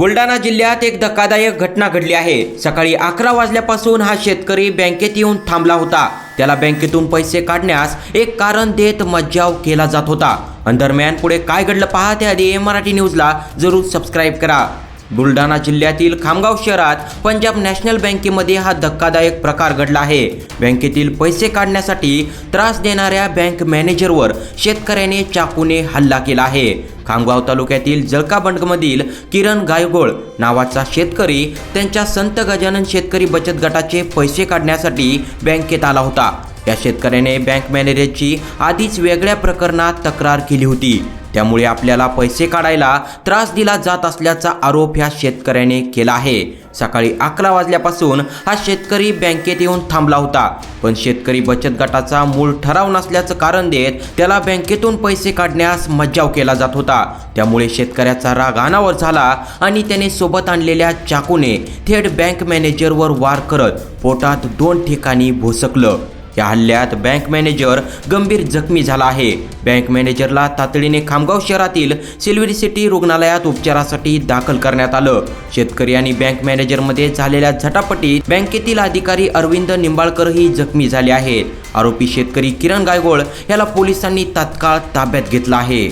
बुलढाणा जिल्ह्यात एक धक्कादायक घटना घडली आहे. सकाळी अकरा वाजल्यापासून हा शेतकरी बँकेत येऊन थांबला होता. त्याला बँकेतून पैसे काढण्यास एक कारण देत मज्जाव केला जात होता. आणि दरम्यान पुढे काय घडलं पहा त्याआधी ए मराठी न्यूजला जरूर सबस्क्राईब करा. बुलढाणा जिल्ह्यातील खामगाव शहरात पंजाब नॅशनल बँकेमध्ये हा धक्कादायक प्रकार घडला आहे. बँकेतील पैसे काढण्यासाठी त्रास देणाऱ्या बँक मॅनेजरवर शेतकऱ्याने चाकूने हल्ला केला आहे. खामगाव तालुक्यातील जळकाबंडमधील किरण गायगोळ नावाचा शेतकरी त्यांच्या संत गजानन शेतकरी बचत गटाचे पैसे काढण्यासाठी बँकेत आला होता. या शेतकऱ्याने बँक मॅनेजरची आधीच वेगळ्या प्रकरणात तक्रार केली होती. त्यामुळे आपल्याला पैसे काढायला त्रास दिला जात असल्याचा आरोप ह्या शेतकऱ्याने केला आहे. सकाळी अकरा वाजल्यापासून हा शेतकरी बँकेत येऊन थांबला होता. पण शेतकरी बचत गटाचा मूळ ठराव नसल्याचं कारण देत त्याला बँकेतून पैसे काढण्यास मज्जाव केला जात होता. त्यामुळे शेतकऱ्याचा राग अनावर झाला आणि त्याने सोबत आणलेल्या चाकूने थेट बँक मॅनेजरवर वार करत पोटात दोन ठिकाणी भोसकलं. या हल्ल्यात बँक मॅनेजर गंभीर जखमी झाला आहे. बँक मॅनेजरला तातडीने खामगाव शहरातील सिल्व्हर सिटी रुग्णालयात उपचारासाठी दाखल करण्यात आलं. शेतकरी आणि बँक मॅनेजरमध्ये झालेल्या झटापटीत बँकेतील अधिकारी अरविंद निंबाळकरही जखमी झाले आहेत. आरोपी शेतकरी किरण गायगोळ याला पोलिसांनी तात्काळ ताब्यात घेतला आहे.